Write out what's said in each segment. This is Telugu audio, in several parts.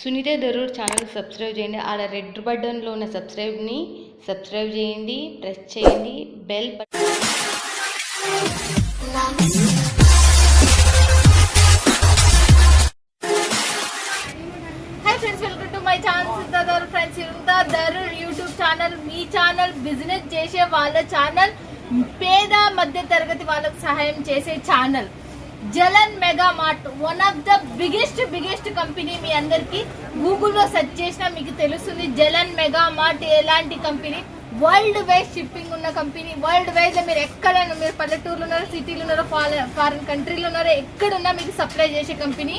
సునీత దరూర్ ఛానల్ సబ్స్క్రైబ్ చేయండి. ఆడ రెడ్ బటన్లో ఉన్న సబ్స్క్రైబ్ని సబ్స్క్రైబ్ చేయండి. ప్రెస్ చేయండి. Bell button hi friends welcome to my channel Siddhartha friends ఇంతా యూట్యూబ్ ఛానల్ మీ ఛానల్ బిజినెస్ చేసే వాళ్ళ ఛానల్ పేద మధ్య తరగతి వాళ్ళకు సహాయం చేసే channel Jalan mega mart one of the biggest biggest company మీ అందరికి గూగుల్లో సెర్చ్ చేసినా మీకు తెలుస్తుంది. జలన్ మెగా మార్ట్ ఎలాంటి కంపెనీ వరల్డ్ వైడ్ షిప్పింగ్ ఉన్న కంపెనీ వరల్డ్ వైడ్ మీరు ఎక్కడైనా మీరు పల్లెటూరులో ఉన్నారో సిటీలో ఉన్నారో ఫారెన్ కంట్రీలో ఉన్నారో ఎక్కడున్నా మీకు సప్లై చేసే కంపెనీ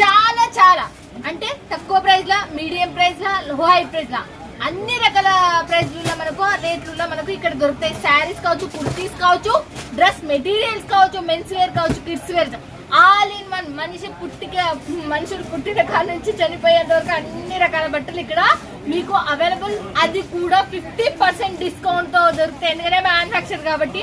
చాలా చాలా. అంటే తక్కువ ప్రైస్లా మీడియం ప్రైస్లో లో హై ప్రైస్లా అన్ని రకాల ప్రైస్లలో మనకు రేట్లలో మనకు ఇక్కడ దొరుకుతాయి. శారీస్ కావచ్చు కుర్తీస్ కావచ్చు డ్రెస్ మెటీరియల్స్ కావచ్చు మెన్స్ వేర్ కావచ్చు kids wear all in one మనిషి పుట్టిక మనుషులు పుట్టిన కాడ నుంచి చనిపోయేంత వరకు అన్ని రకాల బట్టలు ఇక్కడ మీకు అవైలబుల్ అది కూడా ఫిఫ్టీ పర్సెంట్ డిస్కౌంట్తో దొరుకుతాయి. ఎందుకంటే మ్యానుఫ్యాక్చర్ కాబట్టి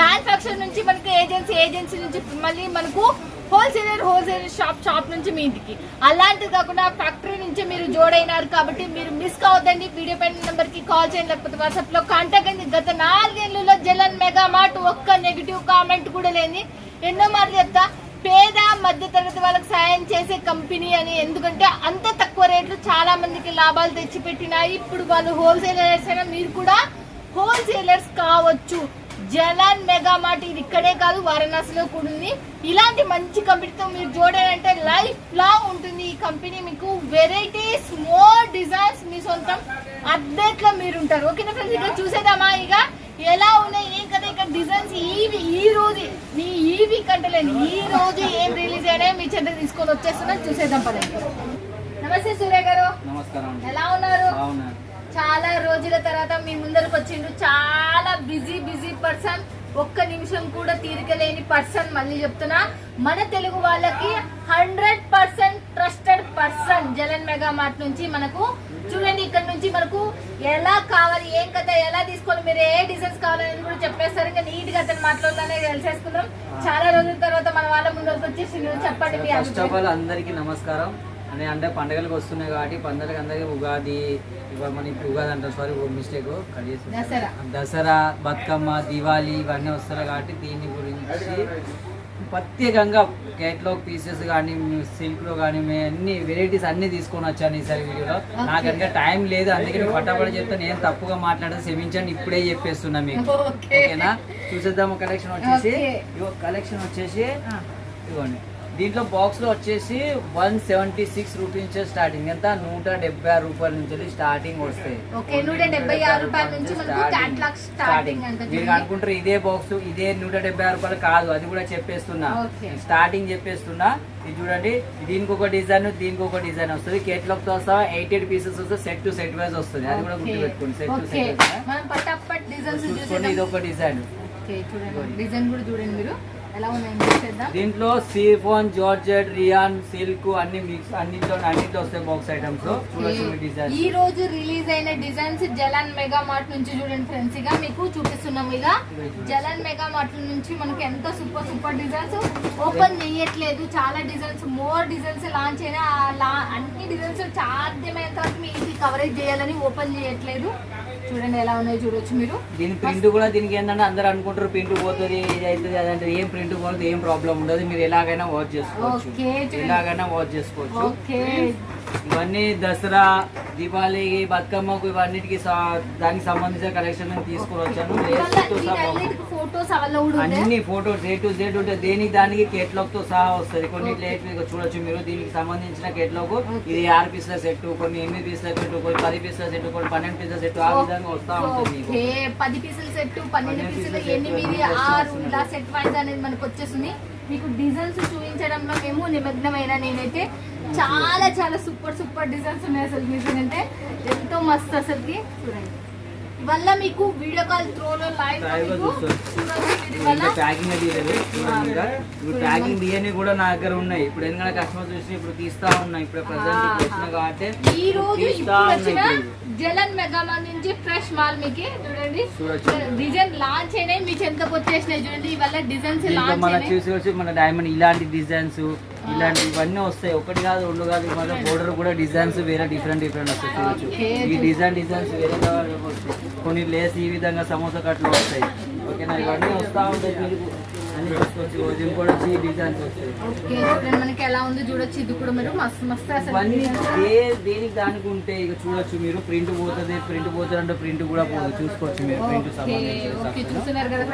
మ్యానుఫ్యాక్చర్ నుంచి మనకు ఏజెన్సీ ఏజెన్సీ నుంచి మళ్ళీ మనకు హోల్సేలర్ హోల్సేలర్ షాప్ షాప్ నుంచి మీ ఇంటికి. అలాంటిది కాకుండా ఫ్యాక్టరీ నుంచి మీరు జోడైనారు కాబట్టి మీరు మిస్ కావద్దండి. వీడియో పైన నెంబర్కి కాల్ చేయండి లేకపోతే వాట్సాప్లో కాంటాక్ట్ అయింది. గత నాలుగేళ్ళలో జలన్ మెగా మార్ట్ ఒక్క నెగిటివ్ కామెంట్ కూడా లేని ఎన్నో మార్లు చెప్తా పేద మధ్యతరగతి వాళ్ళకి సాయం చేసే కంపెనీ అని. ఎందుకంటే అంత తక్కువ రేట్లు చాలా మందికి లాభాలు తెచ్చిపెట్టినాయి. ఇప్పుడు వాళ్ళు హోల్సేలర్స్ అయినా మీరు కూడా హోల్సేలర్స్ కావచ్చు. జలాన్ మెగా మార్ట్ ఇది ఇక్కడే కాదు వారణాసిలో కూడా ఉంది. ఇలాంటి మంచి కంపెనీతో మీరు చూడాలంటే లైఫ్ లాంగ్ ఉంటుంది ఈ కంపెనీ మీకు. వెరైటీస్ మోర్ డిజైన్స్ మీ సొంతం. అప్డేట్లో మీరు ఉంటారు. ఓకేనా ఫ్రెండ్స్ ఇక్కడ చూసేద్దామా ఇక? ఎలా ఉన్నాయి? ఏం కదా ఇక్కడ డిజైన్స్ ఈ ఈ రోజు మీ ఈ వీక్ అంటే లేదు ఈ రోజు ఏం రిలీజ్ అయినాయో మీ చెంత తీసుకొని వచ్చేస్తున్నా. చూసేద్దాం పదండి. నమస్తే సూర్య గారు. నమస్కారం ఎలా ఉన్నారు? చాలా రోజుల తర్వాత మీ ముందరకు వచ్చిండు చాలా బిజీ బిజీ పర్సన్. ఒక్క నిమిషం కూడా తీరిక లేని పర్సన్ మళ్ళీ చెప్తున్నా. మన తెలుగు వాళ్ళకి hundred percent trusted person Jalan mega mart నుంచి మనకు. చూడండి ఇక్కడ నుంచి మనకు ఎలా కావాలి ఏం కథ ఎలా తీసుకోవాలి మీరు ఏ డిజైన్స్ కావాలని కూడా చెప్పేస్తారు ఇంకా నీట్గా అతను మాట్లాడాలనే తెలిసేసుకుందాం చాలా రోజుల తర్వాత మన వాళ్ళ ముందరకు వచ్చేసి చెప్పండి మీ ఫస్ట్ ఆఫ్ అభిప్రాయం. ఆల్ అందరికీ నమస్కారం. అని అంటే పండగలకు వస్తున్నాయి కాబట్టి పండగలకు అందరికీ ఉగాది మన ఇప్పుడు ఉగాది అంటారు. Sorry mistake Dasara. Dasara Bathukamma Diwali ఇవన్నీ వస్తున్నాయి కాబట్టి దీని గురించి ప్రత్యేకంగా కేట్లాగ్ పీసెస్ కానీ సిల్క్లో కానీ మేము అన్ని వెరైటీస్ అన్ని తీసుకొని వచ్చాను ఈసారి వీడియోలో. నాకు ఇంకా టైం లేదు. అందుకే పట్టబడి చెప్తే. నేను తప్పుగా మాట్లాడేది క్షమించండి. ఇప్పుడే చెప్పేస్తున్నా మీకు. ఓకే. ఓకేనా? చూసేద్దాము కలెక్షన్ వచ్చేసి కలెక్షన్ వచ్చేసి. ఇవ్వండి దీంట్లో బాక్స్లో వచ్చేసి వన్ సెవెంటీ సిక్స్ రూపీస్ నుంచి స్టార్టింగ్ ఎంత? నూట డెబ్బై ఆరు రూపాయల నుంచి స్టార్టింగ్ వస్తాయి. ఓకే, 176 రూపాయల నుంచి మనకు catalog starting అంట మీరు. అనుకుంటారు ఇదే బాక్స్ ఇదే నూట డెబ్బై ఆరు రూపాయలు కాదు అది కూడా చెప్పేస్తున్నా. స్టార్టింగ్ చెప్పేస్తున్నా. ఇది చూడండి దీనికి ఒక డిజైన్ దీనికి ఒక డిజైన్ వస్తుంది. కేటలాగ్తో సహా ఎయిట్ ఎయిట్ పీసెస్ వస్తుంది సెట్ టు సెట్ వైజ్ వస్తుంది. అది కూడా ఓకే. గుర్తుపెట్టుకోండి సెట్ టు. సెట్ చూసుకోండి ఇది ఒక డిజైన్ డిజైన్ కూడా చూడండి మీరు. ఎలా దీంట్లో సీఫోన్ జార్జెట్ రియాన్ సిల్క్ అన్ని మిక్స్ అన్నింటిలో అన్నింటిలో వస్తాయి బాక్స్ ఐటమ్స్ మీ డిజైన్ ఈ రోజు రిలీజ్ అయిన డిజైన్స్ జలాన్ మెగా మార్ట్ నుంచి చూడండి ఫ్రెండ్స్ ఇక మీకు చూపిస్తున్నాం ఇక జలాన్ మెగా మార్ట్ నుంచి మనకి ఎంత సూపర్ సూపర్ డిజైన్స్ ఓపెన్ చేయట్లేదు. చాలా డిజైన్స్ మోర్ డిజైన్స్ లాంచ్ అయినా అన్ని డిజైన్స్ సాధ్యమైనంత వరకు మీకు కవరేజ్ చేయాలని ఓపెన్ చేయట్లేదు. చూడండి ఎలా ఉన్నాయో చూడొచ్చు మీరు. దీని ప్రింట్ కూడా దీనికి ఏంటంటే అందరు అనుకుంటారు ప్రింట్ పోతుంది ఇది అవుతుంది అదంటే ఏం ప్రింట్ పోతుంది ఏం ప్రాబ్లం ఉండదు. మీరు ఎలాగైనా వాచ్ చేసుకోవచ్చు. ఎలాగైనా వాచ్ చేసుకోవచ్చు. ఇవన్నీ దసరా దీపావళికి బతుకమ్మకు ఇవన్నిటికి దానికి సంబంధించిన కలెక్షన్ తీసుకొని వచ్చాను. ఫోటోస్ అవైలబుల్ అన్ని ఫోటోస్ ఏ టు జెడ్ ఉంటాయి దేనికి దానికి కేటలాగ్తో సహా వస్తుంది. కొన్ని లేట్ చూడొచ్చు మీరు. దీనికి సంబంధించిన కేటలాగ్ ఇది ఆరు పీసుల సెట్ కొన్ని ఎనిమిది పీసుల సెట్ కొన్ని పది పీసుల సెట్ కొన్ని పన్నెండు పీసుల సెట్ ఆ విధంగా వస్తా ఉంటుంది పది పీసుల సెట్ పన్నెండు పీసులు ఎనిమిది ఆరు. ఇలా సెట్ వైజ్ అనేది మనకు వచ్చేస్తుంది మీకు డిజైన్స్ చూపించడంలో మేము నిమగ్నమైన నేనైతే చాలా చాలా సూపర్ సూపర్ డిజైన్స్ ఉన్నాయి అసలు. నిజంగా ఎంతో మస్తు అసలుకి. చూడండి. వల్ల మీకు వీడియో కాల్ త్రోలో లైవ్ ప్యాకింగ్. ఇప్పుడు ప్యాకింగ్ డిఎన్ఏ కూడా నా దగ్గర ఉన్నాయి. ఇప్పుడు ఎందుకంటే కస్టమర్ చూసి ఇప్పుడు తీస్తా ఉన్నాయి ఇప్పుడు ప్రజెంట్ కాబట్టి ఈ రోజు జలన్ మెగామాల్ నుంచి ఫ్రెష్ మాల్ మీకు చూడండి. డిజైన్ లాంచ్ అయినాయి మీ చెంతకు వచ్చేసినాయి చూడండి. ఇవల్ల డిజైన్స్ మన చూసి వచ్చి మన డైమండ్ ఇలాంటి డిజైన్స్ ఇలాంటి ఇవన్నీ వస్తాయి. ఒకటి కాదు రెండు కాదు మన బోర్డర్ కూడా డిజైన్స్ వేరే డిఫరెంట్ డిఫరెంట్ వస్తాయి చూడొచ్చు. ఈ డిజైన్ డిజైన్స్ వేరే కొన్ని లేస్ ఈ విధంగా సమోసా కట్లు వస్తాయి. ఓకేనా? ఇవన్నీ వస్తా ఉంటాయి. మనకి ఎలా ఉంది చూడొచ్చు. ఇది కూడా మీరు మస్తు మస్తు అసలు. దేనికి దానికి ఉంటే ఇక చూడొచ్చు మీరు. ప్రింట్ పోతుంది ప్రింట్ పోతుంది అంటే ప్రింట్ కూడా పోతుంది చూసుకోవచ్చు మీరు. ప్రింట్. చూస్తున్నారు కదా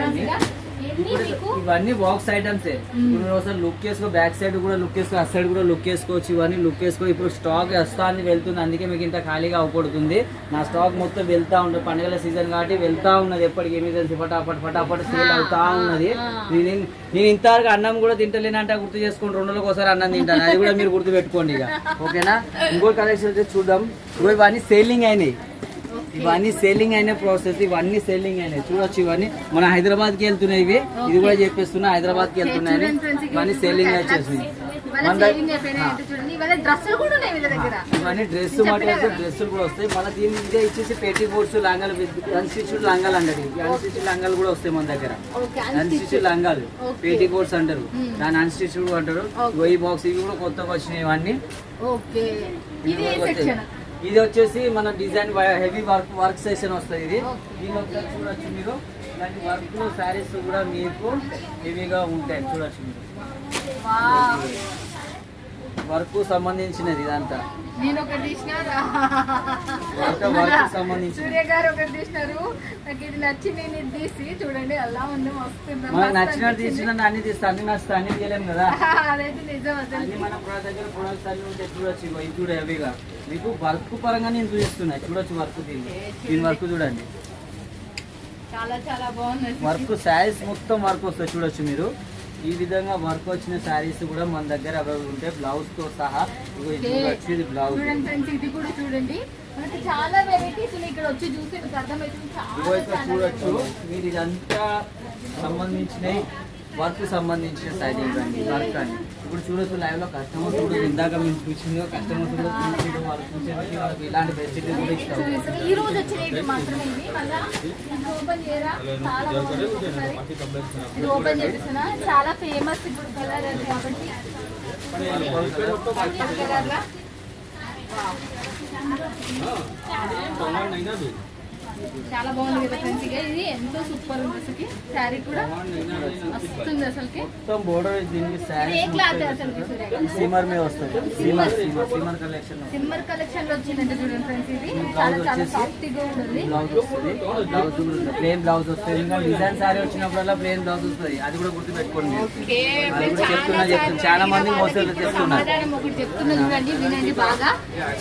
ఇవన్నీ బాక్స్ ఐటమ్స్ ఇప్పుడు ఒకసారి లుక్ వేసుకో బ్యాక్ సైడ్ కూడా లుక్ వేసుకో అటు సైడ్ కూడా లుక్ వేసుకోవచ్చు ఇవన్నీ లుక్ వేసుకో ఇప్పుడు స్టాక్ వస్తాంది వెళ్తుంది అందుకే మీకు ఇంత ఖాళీగా అవపడుతుంది. నా స్టాక్ మొత్తం వెళ్తా ఉంటుంది పండుగల సీజన్ కాబట్టి వెళ్తా ఉన్నది ఎప్పటికి ఎమర్జెన్సీ ఫటాఫట్ ఫటాఫట్ సేల్ అవుతా ఉన్నది. నేను నేను ఇంతవరకు అన్నం కూడా తింటలేనంటే గుర్తు చేసుకుని రెండు రోజులకు ఒకసారి అన్నం తింటాను. అది కూడా మీరు గుర్తు పెట్టుకోండి ఇక. ఓకేనా? ఇంకో కలెక్షన్ వచ్చి చూద్దాం. ఇవన్నీ సేలింగ్ అయినాయి. ఇవన్నీ సెల్లింగ్ అయిన ప్రాసెస్ ఇవన్నీ సెల్లింగ్ అయినాయి. చూడొచ్చు ఇవన్నీ. మన హైదరాబాద్కి వెళ్తున్నాయి ఇవి. ఇది కూడా చెప్పేస్తున్నా హైదరాబాద్కి వెళ్తున్నాయి. చూడండి friends, ఇక ఇవన్నీ సెల్లింగ్ వచ్చేసింది ఇవన్నీ డ్రెస్ మటీరియల్స్ డ్రెస్సులు కూడా వస్తాయి. మన దీని ఇదే ఇచ్చేసి పెట్టి కోట్స్ లంగాలు అన్స్టిచ్యూడ్ లంగాలు అంటారు. అన్స్టిచ్యూడ్ లంగాలు కూడా వస్తాయి మన దగ్గర. అన్స్టిచ్యూడ్ లంగాలు. పేటీ కోట్స్ అంటారు. Hmm. దాని అన్స్టిచ్యూడ్ అంటారు. ఈ బాక్స్ ఇవి కూడా కొత్తగా వచ్చినాయి ఇవన్నీ. ఇది ఇవి వచ్చేసి మన design heavy work work session వస్తుంది ఇది. దీని ఒకసారి చూడొచ్చు మీరు. ఇలాంటి వర్క్ శారీస్ కూడా మీకు హెవీగా ఉంటాయి. చూడొచ్చు మీరు. వర్క్ సంబంధించినది ఇదంతా. నేను ఒకటి తీసినారా. నాకు ఇది తీసి చూడండి అలా ఉంది వస్తుంది మనకు నచ్చినట్టు తీసిన అన్ని తీస్తా అన్ని నచ్చితే అన్ని తీయలేము కదా. అదైతే నిజం అసలు. మన దగ్గర ప్రొడక్ట్స్ అన్ని ఉంటాయి చూడొచ్చు కూడా హెవీగా. మీకు వర్క్ పరంగా నేను చూపిస్తున్నా. చూడొచ్చు వర్క్ దీన్ని. దీని వర్క్ చూడండి. చాలా చాలా బాగుంది. వర్క్ శారీస్ మొత్తం వర్క్ వస్తుంది చూడొచ్చు మీరు. ఈ విధంగా వర్క్ వచ్చిన శారీస్ కూడా మన దగ్గర అవైలబుల్ ఉంటాయి బ్లౌజ్తో సహా ఇది బ్లౌజ్ చూడండి ఫ్రెండ్స్ ఇది కూడా చూడండి. మనకి చాలా వెరైటీస్ ఇక్కడ వచ్చి అర్థమవుతుంది. చాలా చూడొచ్చు మీరు ఇదంతా సంబంధించిన వర్క్ సంబంధించిన శారీ ఇవ్వండి వర్క్ అని ఇప్పుడు చూడొచ్చు లైవ్లో కస్టమర్స్ కూడా ఇందాక మేము చూసిందో కస్టమర్స్ కూడా చూసిందో వాళ్ళు చూసేది వాళ్ళకి ఇలాంటి ఫెసిలిటీ కూడా ఇస్తాం. ఈ రోజు మాత్రమే ఇది? ఓపెన్ చాలా ఫేమస్ ఇప్పుడు కలర్ అది కాబట్టి. ఈ colour లా. చాలా బాగుంది కదా ఫ్రెండ్స్ ఇక ఇది ఎంతో సూపర్ ఉంది అసలుకి. శారీ కూడా వస్తుంది అసలుకి. మొత్తం బోర్డర్ దీనికి ఇది ఏ శారీ క్లాత్ గారు? సీమర్ మీద వస్తుంది. Shimmer shimmer shimmer collection shimmer కలెక్షన్లో వచ్చిందంటే చూడండి ఫ్రెండ్స్ ఇది. చాలా చాలా సాఫ్ట్గా ఉంటుంది. బ్లౌజ్ వస్తుంది. బ్లౌజ్ ప్లేన్ బ్లౌజ్ వస్తుంది. ఇంకా డిజైన్ శారీ వచ్చినప్పుడల్లా ప్లేన్ బ్లౌజ్ వస్తుంది. అది కూడా గుర్తు పెట్టుకోండి చెప్తున్నా, చాలా చెప్తున్నా. చాలా మంది మోసాలు చేస్తున్నారు. ఒకటి చెప్తున్నా చూడండి వినండి బాగా.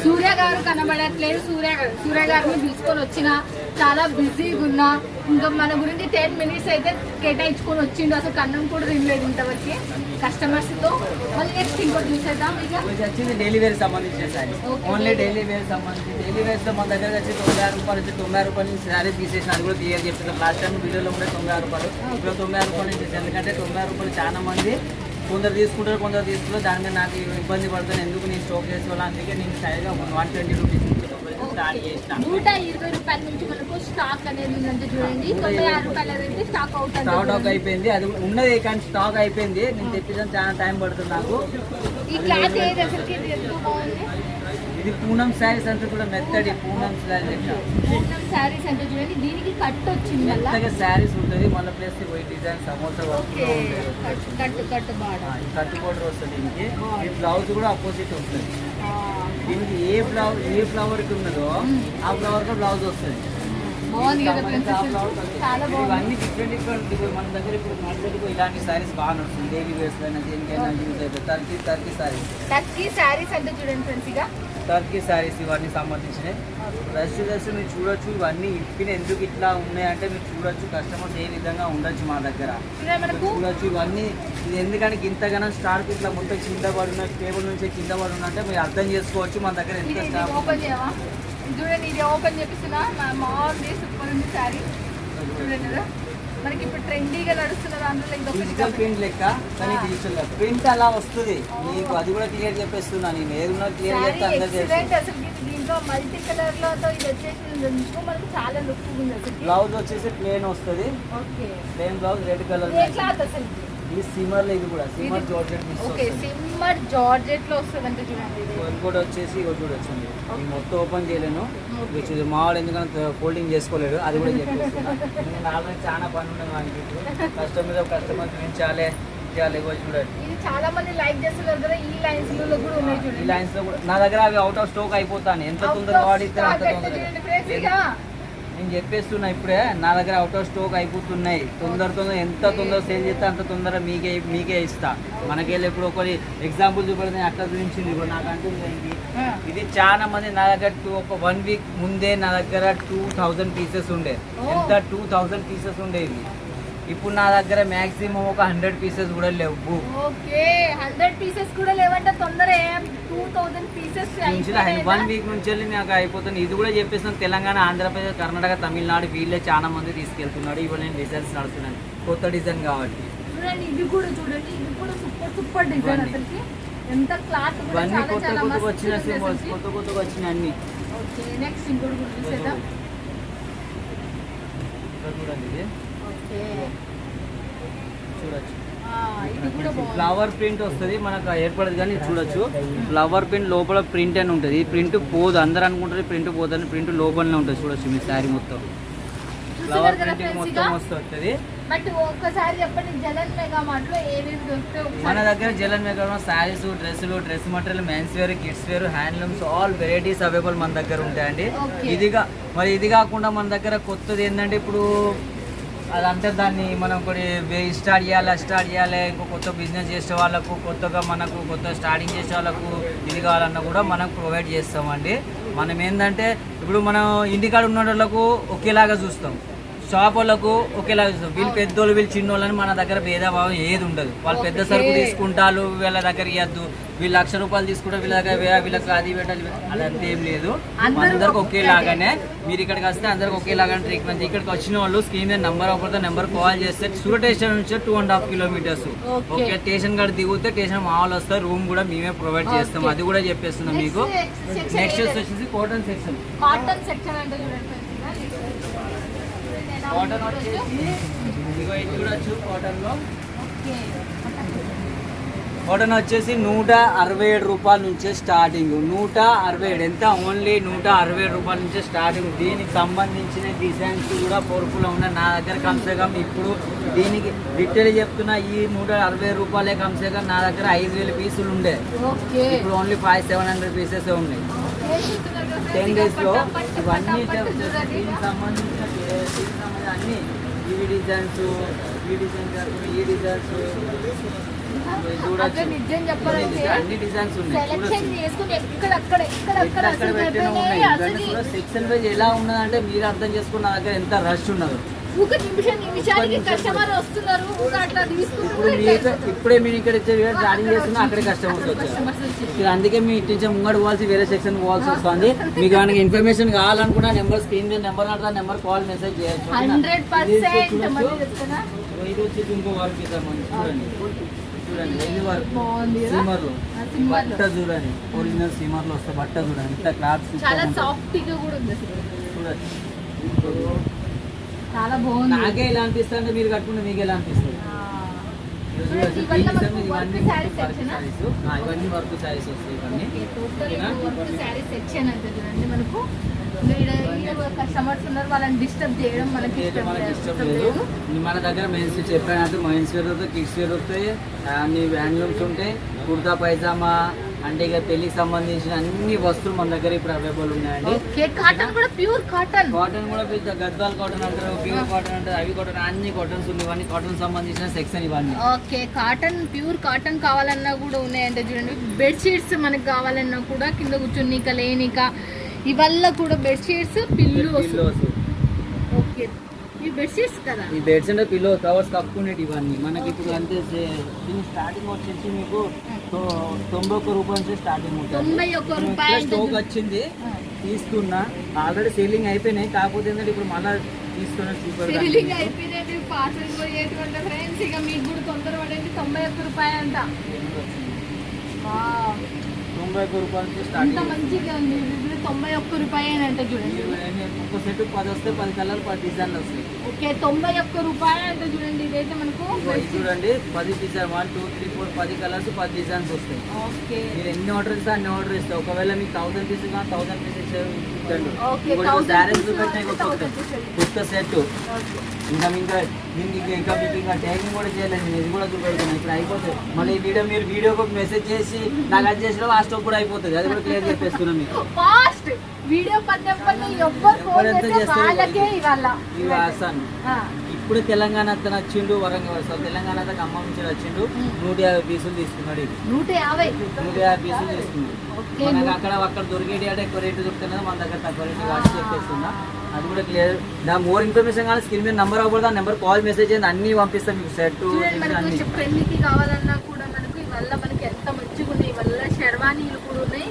సూర్య గారు కనబడట్లేదు. సూర్య గారు సూర్య గారిని తీసుకొని వచ్చిన చాలా బిజీగా ఉన్నా. ఇంకా మన గురించి టెన్ మినిట్స్ అయితే కేటాయించుకొని వచ్చిండు. అసలు కన్నం కూడా తినలేదు ఇంతవరకు. కస్టమర్స్తో. మళ్ళీ నెక్స్ట్ ఇంకోటి చూసేద్దాం. ఇక వచ్చింది డైలీ వేర్ సంబంధించిన Okay. ఓన్లీ డైలీ వేర్ సంబంధించి డైలీ వేర్స్లో మన దగ్గర వచ్చి ఆరు రూపాయలు నుంచి ఆరు రూపాయలు నుంచి శారీ తీసేసిన అది కూడా క్లియర్ చెప్తున్నాం లాస్ట్ టైం వీడియోలో కూడా ఆరు రూపాయలు. ఇప్పుడు ఆరు రూపాయలు నుంచి ఎందుకంటే తొంభై ఆరు రూపాయలు చాలా మంది కొందరు తీసుకుంటారు కొందరు తీసుకుంటారు. దాని మీద నాకు ఇబ్బంది పడుతుంది ఎందుకు నేను స్టోక్ చేసుకోవాలి అందుకే నేను సరిగా వన్ ట్వంటీ రూపీస్ నూట ఇరవై రూపాయల నుంచి మనకు స్టాక్ అనేది ఉందంటే చూడండి. తొంభై ఆరు రూపాయల. అయితే స్టాక్ అవుట్ స్టాక్ అవుట్ అంటే అయిపోయింది. అది ఉన్నది కానీ స్టాక్ అయిపోయింది. నేను తెప్పించడం చాలా టైం పడుతుంది నాకు. ఈ క్లాత్ ఏది అసలుకి? ఇది పూనం శారీస్ అంతా కూడా మెత్తడి పూనం శారీస్ పూర్ణం శారీస్ అంటే చూడండి. దీనికి కట్ వచ్చింది మెత్తగా శారీస్ ఉంటుంది. మళ్ళీ ప్లస్ పోయి design samosa okay. Work cut cut cut బాగా. కట్టు బోర్డర్ వస్తుంది దీనికి. ఈ బ్లౌజ్ కూడా అపోజిట్ వస్తుంది దీనికి ఏ ఫ్లవర్ ఏ ఫ్లవర్కి ఉన్నదో ఆ ఫ్లవర్కి బ్లౌజ్ వస్తుంది. బాగుంది కదా. చాలా ఇవన్నీ డిఫరెంట్ డిఫరెంట్ మన దగ్గర ఇప్పుడు మార్కెట్ ఇలాంటి సారీస్ బాగా నడుస్తుంది డైలీ వేర్స్ అయినా దేనికైనా యూజ్ అవుతుంది Turkey Turkey saris Turkey saris అంటే చూడండి ఫ్రెండ్స్ ఇక. టర్కీ సారీస్ ఇవన్నీ సంబంధించినవి డ్రెస్ డ్రెస్ మీరు చూడొచ్చు ఇవన్నీ ఇప్పిన ఎందుకు ఇట్లా ఉన్నాయంటే మీరు చూడొచ్చు కస్టమర్స్ ఏ విధంగా ఉండొచ్చు మా దగ్గర. చూడొచ్చు ఇవన్నీ ఇది ఎందుకంటే ఇంతగానో స్టార్ట్ ఇట్లా మొత్తం కింద పడిన టేబుల్ నుంచి కింద పడి ఉన్నట్టే మీరు అర్థం చేసుకోవచ్చు మన దగ్గర ఎంత స్టాక్ చూడండి ఇది ఓపెన్ చేపిస్తున్నా. బాగుంది సూపర్ ఉంది శారీ. చూడండి కదా. మనకి ఇప్పుడు ట్రెండీగా నడుస్తున్న దాంట్లో డిజిటల్ ప్రింట్ లెక్క కానీ డిజిటల్ ప్రింట్ అలా వస్తుంది. మీకు అది కూడా క్లియర్ చెప్పేస్తున్నా. నేను ఏది ఉన్నా క్లియర్ చెప్తే అందరు తెలుసు దీంట్లో మల్టీ కలర్లో ఇది వచ్చేసి మనకి చాలా లుక్ ఉంది బ్లౌజ్ వచ్చేసి ప్లేన్ వస్తుంది. Plain blouse red colour cloth అసలు ఇది? సిమ్మర్లో ఇది కూడా shimmer georgette mix okay shimmer జార్జెట్లో వస్తుందంటే చూడండి ఇది. ఇంకోటి వచ్చేసి ఇగో చూడొచ్చండి ఈ మొత్తం ఓపెన్ చేయలేను. ఇది మావాడు ఎందుకంటే ఫోల్డింగ్ చేసుకోలేడు. అది కూడా చెప్పేస్తున్నా. చాలా పని మనకి కస్టమర్ కస్టమర్ చేయాలి చూడండి. ఇది చాలా మంది లైక్ చేస్తున్నారు కదా ఈ లైన్స్లో కూడా ఉన్నాయి ఈ చూడండి. లైన్స్లో కూడా నా దగ్గర అవి అవుట్ ఆఫ్ స్టాక్ అయిపోతాను. ఎంత తొందరగా వాడితే అంత తొందరగా. నేను చెప్పేస్తున్నా ఇప్పుడే నా దగ్గర అవుట్ ఆఫ్ స్టాక్ అయిపోతున్నాయి. తొందర తొందర ఎంత తొందర సేల్ చేస్తే అంత తొందర మీకే మీకే ఇస్తా. మనకెళ్ళి ఇప్పుడు ఒకటి ఎగ్జాంపుల్ చూపెడితే నేను అట్లా చూపించింది ఇప్పుడు నాకు అంటుంది ఇది చాలా మంది నా దగ్గర టూ ఒక వన్ వీక్ ముందే నా దగ్గర టూ థౌజండ్ పీసెస్ ఉండే. ఎంత? టూ థౌజండ్ పీసెస్ ఉండే ఇది. ఇప్పుడు నా దగ్గర మ్యాక్సిమం ఒక హండ్రెడ్ పీసెస్ కూడా లేవు. ఓకే హండ్రెడ్ పీసెస్ కూడా లేవంటే తొందర two thousand pieces one week నుంచి నాకు అయిపోతుంది. ఇది కూడా చెప్పేస్తాను తెలంగాణ ఆంధ్రప్రదేశ్ కర్ణాటక తమిళనాడు వీళ్ళే చాలా మంది తీసుకెళ్తున్నాడు ఇవాళ నేను డిజైన్స్ నడుస్తున్నాను. కొత్త డిజైన్ కాబట్టి. చూడండి ఇది కూడా చూడండి ఇది కూడా సూపర్ సూపర్ డిజైన్ ఇవన్నీ. అసలుకి. ఎంత క్లాత్ కూడా ఇవన్నీ చాలా కొత్త కొత్తగా వచ్చిన సింబల్స్. కొత్త కొత్తగా వచ్చిన అన్ని. ఓకే నెక్స్ట్ ఇంకోటి కూడా చూసేద్దాం. ఇక్కడ చూడండి. ఇది చూడొచ్చు. ఫ్లవర్ ప్రింట్ వస్తుంది మనకు ఏర్పడదు కానీ చూడొచ్చు. ఫ్లవర్ ప్రింట్ లోపల ప్రింట్ అని ఉంటుంది. ఈ ప్రింట్ పోదు అందరు అనుకుంటారు ప్రింట్ పోదని ప్రింట్ లోపలనే ఉంటుంది. చూడొచ్చు మీ శారీ మొత్తం. ఫ్లవర్ చూస్తున్నారు కదా ప్రింట్ ఫ్రెండ్స్ మొత్తం వస్తుంది. బట్ ఒక్కసారి చెప్పండి జగన్ మెగా మార్ట్లో ఏమేమి దొరుకుతాయి మన దగ్గర జలన్ మేకర్ శారీస్ డ్రెస్సులు dress material men's wear kids wear handlooms all varieties available మన దగ్గర ఉంటాయండి. ఇదిగా మరి ఇది కాకుండా మన దగ్గర కొత్తది ఏంటంటే ఇప్పుడు అదంటే దాన్ని మనం కొన్ని స్టార్ట్ చేయాలి స్టార్ట్ చేయాలి. ఇంకో కొత్త బిజినెస్ చేసే వాళ్ళకు కొత్తగా మనకు కొత్త స్టార్టింగ్ చేసే వాళ్ళకు ఇది కావాలన్నా కూడా మనం ప్రొవైడ్ చేస్తామండి. మనం ఏంటంటే ఇప్పుడు మనం ఇంటికాడ ఉన్న వాళ్ళకు ఒకేలాగా చూస్తాం. షాప్ వాళ్ళకు ఒకేలాగా చూస్తాం. వీళ్ళు పెద్దోళ్ళు వీళ్ళు చిన్నోళ్ళని మన దగ్గర భేదభావం ఏది ఉండదు. వాళ్ళు పెద్ద సరుకు తీసుకుంటారు వీళ్ళ దగ్గర ఇవ్వద్దు వీళ్ళు లక్ష రూపాయలు తీసుకుంటారు వీళ్ళ దగ్గర వీళ్ళకి అది పెట్టాలి అదంతా ఏం లేదు. అందరూ అందరికి ఒకే ఒకేలాగానే మీరు ఇక్కడికి వస్తే అందరికి ఒకేలాగానే ట్రీట్మెంట్ ఇక్కడికి వచ్చిన వాళ్ళు స్క్రీన్ మీద నెంబర్ ఒకరితో నెంబర్ కాల్ చేస్తే సూరత్ స్టేషన్ నుంచి two and half kilometres. Okay. Station కాడ దిగితే స్టేషన్ మా వాళ్ళు వస్తారు రూమ్ కూడా మేమే ప్రొవైడ్ చేస్తాం. అది కూడా చెప్పేస్తున్నాం మీకు. నెక్స్ట్? వచ్చేసి కాటన్ సెక్షన్ కాటన్ సెక్షన్ అంటే చూడండి friends ఇక. చూడండి ఎలా కాటన్. వచ్చేసి ఇదిగో ఇది చూడొచ్చు కాటన్లో ఓకే. కాటన్ వచ్చేసి నూట అరవై ఏడు రూపాయల నుంచే స్టార్టింగ్ నూట అరవై ఏడు ఎంత ఓన్లీ నూట అరవై ఏడు రూపాయల నుంచే స్టార్టింగ్ దీనికి సంబంధించిన డిజైన్స్ కూడా పొరుపులో ఉన్నాయి నా దగ్గర కమ్సే కమ్ ఇప్పుడు దీనికి డీటెయిల్ చెప్తున్నా ఈ నూట అరవై రూపాయలే కమ్సే కమ్ నా దగ్గర ఐదు వేల పీసులు ఉండే ఇప్పుడు only five seven hundred pieces ఉన్నాయి? టెన్ ఇక డేస్లో పట్ట, పట్ట, ఇవన్నీ. దీనికి సంబంధించిన అన్ని ఇవి డిజైన్స్ ఈ డిజైన్స్ కాకుండా ఈ డిజైన్స్. అన్ని డిజైన్స్ ఉన్నాయి. సెక్షన్ వైజ్ ఎలా ఉన్నదంటే మీరు అర్థం చేసుకున్న దగ్గర ఎంత రష్ ఉన్నదో. ఒక నిమిషం నిమిషానికి కస్టమర్ వస్తున్నారు. ఊక అట్లా ఇప్పుడు ఇప్పుడే మీరు ఇక్కడ స్టార్టింగ్ చేస్తున్నా అక్కడే కస్టమర్స్ వచ్చారు. అందుకే మీ ఇంటి నుంచి ముంగడు పోవాల్సి వేరే సెక్షన్ పోవాల్సి వస్తుంది. మీకు ఏమైనా ఇన్ఫర్మేషన్ కావాలనుకున్నా నెంబర్ స్క్రీన్ మీద నెంబర్ అంటారా నెంబర్ కాల్ మెసేజ్ చేయొచ్చు. హండ్రెడ్ పర్సెంట్ ఇది ఇంకో వర్క్ చూడండి. చూడండి ఇది వర్క్ సీమర్లో. బట్ట చూడండి. ఒరిజినల్ సీమర్లో వస్తే బట్ట చూడండి. క్లాత్ చాలా కూడా ఉంది చూడండి. చాలా బాగుంది. నాకే ఎలా అనిపిస్తుంది అంటే మీరు కట్టుకుంటే మీకు ఎలా అనిపిస్తుంది. ఇవన్నీ వర్క్ శారీస్ వస్తాయి ఇవన్నీ. అంటే మనకు. కస్టమర్స్ ఉన్నారు వాళ్ళని డిస్టర్బ్ చేయడం మనకి లేదు. మన దగ్గర మెన్స్ చెప్పినట్టు మెన్స్ వేర్ వస్తాయి కిడ్స్ వేర్ వస్తాయి అన్ని హ్యాండ్లూమ్స్ ఉంటాయి. కుర్తా పైజామా అంటే ఇక పెళ్ళికి సంబంధించిన అన్ని వస్తువులు మన దగ్గర ఇప్పుడు అవైలబుల్ ఉన్నాయండి. కాటన్ కూడా ప్యూర్ కాటన్ కాటన్ కూడా పెద్ద గద్వాల్ కాటన్ అంటారు ప్యూర్ కాటన్ అంటారు అవి కాటన్ అన్ని కాటన్స్ ఉన్నాయి ఇవన్నీ కాటన్ సంబంధించిన సెక్షన్ ఇవన్నీ. ఓకే కాటన్ ప్యూర్ కాటన్ కావాలన్నా కూడా ఉన్నాయంటే చూడండి. బెడ్షీట్స్ మనకు కావాలన్నా కూడా కింద కూర్చునిక లేనిక ఇవల్ల కూడా బెడ్షీట్స్ పిల్లు ఓకే. ఈ బెడ్స్ అంటే పిల్లో కవర్స్ కప్పుకునేటి ఇవన్నీ. మనకి ఇప్పుడు అంతే దీని స్టార్టింగ్ వచ్చేసి మీకు తొంభై ఒక్క రూపాయల నుంచి స్టార్టింగ్ ఉంటుంది. స్టాక్ వచ్చింది. తీసుకున్నా ఆల్రెడీ సేలింగ్ అయిపోయినాయి. కాకపోతే ఏంటంటే ఇప్పుడు మళ్ళీ తీసుకున్న సూపర్ ఫీలింగ్ అయిపోయినట్టు పార్సల్ పోయేటువంటి ఫ్రెండ్స్ ఇక మీకు కూడా తొందర పడండి తొంభై ఒక్క రూపాయలు అంట. తొంభై ఒక్క రూపాయల నుంచి స్టార్టింగ్ మంచిగా ఉంది. ఇది తొంభై ఒక్క రూపాయి అంటే చూడండి. ఒక సెట్ పది వస్తే పది కలర్ పది డిజైన్లు వస్తాయి. తొంభై ఒక్క రూపాయి అంటే చూడండి ఇదైతే మనకు చూడండి పది design one two three four పది కలర్స్ పది డిజైన్స్ వస్తాయి. ఓకే. మీరు ఎన్ని ఆర్డర్ ఇస్తే అన్ని ఆర్డర్ ఇస్తే ఒకవేళ మీకు థౌసండ్ పీస్ కానీ థౌసండ్ పీస్ ఇచ్చేది ఓకే థౌసండ్ శారీస్ పీస్ పెట్టిన అంటే థౌసండ్ పీస్ కొత్త. సెట్ ఇంకా ఇంకా దీనికి ఇంకా మీకు ఇంకా ట్యాగింగ్ కూడా చేయలేదు. నేను ఇది కూడా చూపెడుతున్నాను ఇప్పుడు అయిపోతుంది మళ్ళీ ఈ వీడియో మీరు వీడియోకి మెసేజ్ చేసి నాకు అది చేసిన ఆ స్టాక్ కూడా అయిపోతుంది. అది కూడా క్లియర్ చెప్పేస్తున్నాం మీకు. వీడియో ఎవ్వరు ఫోన్ చేస్తే? వాళ్ళకే ఇవాళ. ఇప్పుడు తెలంగాణ అతను వచ్చిండు వరంగల్. వస్తాడు తెలంగాణ అతను ఖమ్మం నుంచి వచ్చిండు నూట యాభై పీసులు తీసుకున్నాడు. నూట యాభై నూట యాభై పీసులు తీసుకున్నాడు. మనకు అక్కడ అక్కడ దొరికేటి అంటే ఎక్కువ రేటు దొరుకుతున్నది మన దగ్గర తక్కువ రేటు కాబట్టి చెప్పేస్తున్నా. అది కూడా క్లియర్. నా మోర్ ఇన్ఫర్మేషన్ కానీ స్క్రీన్ మీద నెంబర్ అవ్వకూడదు ఆ నెంబర్ కాల్ మెసేజ్ చేయండి అన్ని పంపిస్తాం మీకు సెట్ పెళ్ళికి కావాలన్నా కూడా మనకు ఇవల్ల మనకి ఎంత మంచిగా ఉన్నాయి ఇవల్ల షెర్వానీలు కూడా ఉన్నాయి.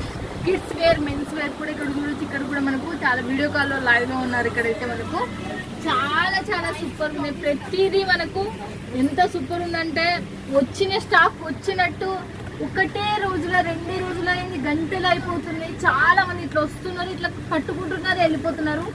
కిడ్స్ వేర్ మెన్స్ వేర్ కూడా ఇక్కడ చూడొచ్చు ఇక్కడ కూడా మనకు చాలా వీడియో కాల్లో లైవ్లో ఉన్నారు ఇక్కడైతే మనకు. చాలా చాలా సూపర్ ఉంది ప్రతిదీ మనకు ఎంత సూపర్ ఉందంటే వచ్చిన స్టాక్ వచ్చినట్టు ఒకటే రోజులో రెండే రోజులు అయింది గంటలు అయిపోతున్నాయి. చాలా మంది ఇట్లా వస్తున్నారు ఇట్లా పట్టుకుంటున్నారు వెళ్ళిపోతున్నారు.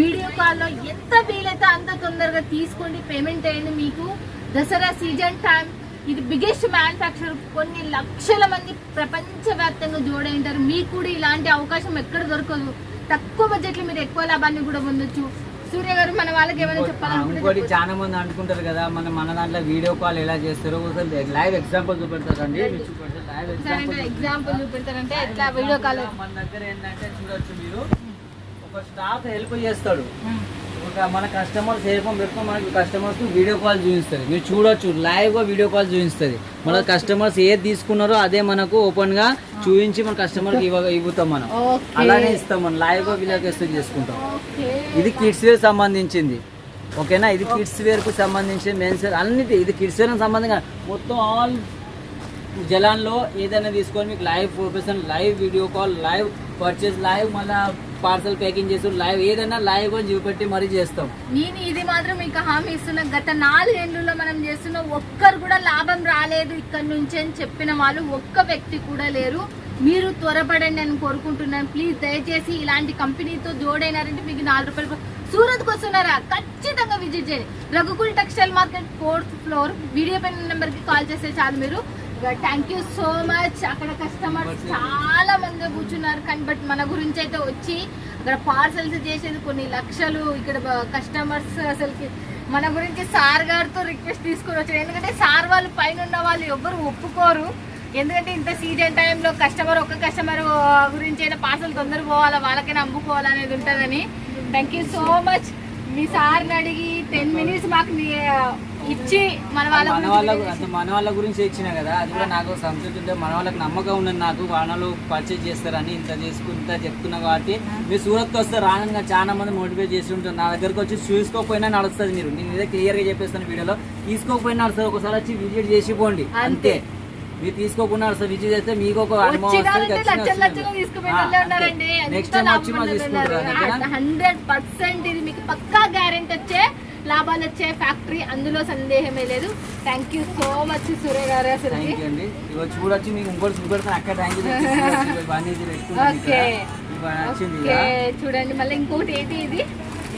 వీడియో కాల్లో ఎంత వీలైతే అంత తొందరగా తీసుకోండి పేమెంట్ అయ్యింది మీకు. దసరా సీజన్ టైం ఇది బిగ్గెస్ట్ మ్యానుఫ్యాక్చర్ కొన్ని లక్షల మంది ప్రపంచవ్యాప్తంగా జోడైంటారు. మీకు కూడా ఇలాంటి అవకాశం ఎక్కడ దొరకదు. తక్కువ బడ్జెట్లో మీరు ఎక్కువ లాభాన్ని కూడా పొందొచ్చు. సూర్య గారు మన వాళ్ళకి ఏమైనా చెప్పాలనుకుంటే చాలా మంది అనుకుంటారు కదా మన మన దాంట్లో వీడియో కాల్ ఎలా చేస్తారో. లైవ్ ఎగ్జాంపుల్ చూపెడతారండి. ఎగ్జాంపుల్ చూపెడతారంటే ఎట్లా వీడియో కాల్ మన దగ్గర ఏంటంటే చూడొచ్చు మీరు. ఒక స్టాఫ్ హెల్ప్ చేస్తాడు. ఒక మన కస్టమర్స్ హెల్ప్ పెట్టుకో మనకి కస్టమర్స్ వీడియో కాల్ చూపిస్తుంది. మీరు చూడొచ్చు లైవ్గా వీడియో కాల్ చూపిస్తుంది. మన కస్టమర్స్ ఏది తీసుకున్నారో అదే మనకు ఓపెన్గా చూపించి మన కస్టమర్కి ఇవ్వ ఇవ్వుతాం మనం. అలానే ఇస్తాం మనం లైవ్గా వీడియో ఎక్స్ప్లెయిన్ చేసుకుంటాం. ఇది కిడ్స్ వేర్ సంబంధించింది. ఓకేనా ఇది కిడ్స్ వేర్కు సంబంధించి మెన్స్ వేర్ అన్నిటి ఇది కిడ్స్ వేర్ సంబంధంగా మొత్తం ఆల్ జలాన్లో ఏదైనా తీసుకొని మీకు live profession live video call live purchase live మళ్ళీ పార్సల్ ప్యాకింగ్ చేసి లైవ్ ఏదైనా లైవ్గా చూపెట్టి మరీ చేస్తాం. నేను ఇది మాత్రం మీకు హామీ ఇస్తున్నా. గత నాలుగేళ్ళలో మనం చేస్తున్న ఒక్కరు కూడా లాభం రాలేదు ఇక్కడ నుంచి అని చెప్పిన వాళ్ళు ఒక్క వ్యక్తి కూడా లేరు. మీరు త్వరపడండి అని కోరుకుంటున్నాను. ప్లీజ్ దయచేసి ఇలాంటి కంపెనీతో జోడైనారంటే మీకు నాలుగు రూపాయలు సూరత్కి వస్తున్నారా? ఖచ్చితంగా విజిట్ చేయండి. Raghukul textile market fourth floor. Video పైన నెంబర్కి కాల్ చేస్తే చాలు మీరు. థ్యాంక్ యూ సో మచ్ అక్కడ కస్టమర్స్ చాలా మంది కూర్చున్నారు. కానీ బట్ మన గురించి అయితే వచ్చి అక్కడ పార్సల్స్ చేసేది కొన్ని లక్షలు. ఇక్కడ కస్టమర్స్ అసలుకి మన గురించి సార్ గారితో రిక్వెస్ట్ తీసుకొని వచ్చారు. ఎందుకంటే సార్ వాళ్ళు పైన ఉన్న వాళ్ళు ఎవ్వరు ఒప్పుకోరు. ఎందుకంటే ఇంత సీజన్ టైంలో కస్టమర్ ఒక్క కస్టమర్ గురించి అయినా పార్సల్ తొందర పోవాలా? వాళ్ళకైనా అమ్ముకోవాలా అనేది ఉంటుందని. థ్యాంక్ యూ సో మచ్ మీ సార్ని అడిగి టెన్ మినిట్స్ మాకు ఇచ్చి మన వాళ్ళ మన గురించి వాళ్ళ అంటే మన వాళ్ళ గురించి ఇచ్చిన కదా అది కూడా నాకు సంతృప్తి ఉంటే మన వాళ్ళకి నమ్మకం ఉన్నది నాకు వాళ్ళు పర్చేజ్ చేస్తారని ఇంత చేసుకుని ఇంత చెప్తున్నా కాబట్టి మీరు సూరత్కి వస్తే రానంగా చాలా మంది మోటివేట్ చేసి ఉంటారు. నా దగ్గరకు వచ్చి చూసుకోకపోయినా నడుస్తుంది మీరు. నేను ఇదే క్లియర్గా చెప్పేస్తాను వీడియోలో. తీసుకోకపోయినా నడుస్తుంది. ఒకసారి వచ్చి విజిట్ చేసి పోండి. అంతే. మీరు తీసుకోకుండా నడుస్తుంది. విజిట్ చేస్తే మీకు ఒక అనుభవం నెక్స్ట్ టైం వచ్చి తీసుకుంటారు? హండ్రెడ్ పర్సెంట్ ఇది మీకు పక్కా గ్యారెంటీ వచ్చే లాభాలు వచ్చే ఫ్యాక్టరీ అందులో సందేహమే లేదు. Thank you so much Surya గారు అసలు. వచ్చి మీకు ఇంకోటి చూపెడతాను. Thank you okay okay. చూడండి. మళ్ళీ ఇంకోటి ఏంటి ఇది?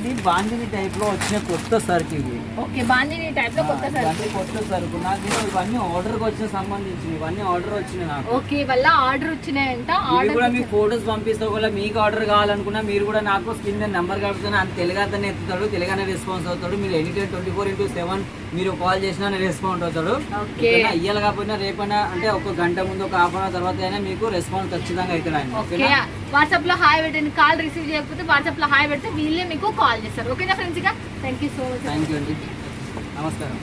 ఇది బాండిని టైప్లో వచ్చిన కొత్త సరుకు ఇది. ఓకే బాండిని టైప్లో కొత్త సార్ ఇవన్నీ కొత్త సరుకు. నాకు ఇవన్నీ ఆర్డర్కి వచ్చిన సంబంధించి ఇవన్నీ ఆర్డర్ వచ్చినాయి నాకు. ఓకే వల్ల ఆర్డర్ వచ్చినాయంట ఆర్డర్ కూడా మీకు ఫోటోస్ పంపిస్తే ఒకవేళ మీకు ఆర్డర్ కావాలనుకున్నా మీరు కూడా నాకు స్క్రీన్ మీద నెంబర్ కడుతున్నా అని తెలుగానే ఎత్తుతాడు తెలుగానే రెస్పాన్స్ అవుతాడు. మీరు any time twenty four into seven మీరు కాల్ చేసినా రెస్పాన్స్ అవుతాడు. ఓకే ఇయ్యాలి కాకపోయినా రేపైనా అంటే ఒక గంట ముందు ఒక హాఫ్ అన్ అవర్ తర్వాత అయినా మీకు రెస్పాన్స్ ఖచ్చితంగా అవుతాడు ఆయన వాట్సాప్లో హాయ్ పెట్టండి. కాల్ రిసీవ్ చేయకపోతే వాట్సాప్లో హాయ్ పెడితే వీళ్ళే మీకు కాల్ చేస్తారు. ఓకేనా friends thank you so much thank you అండి. నమస్కారం.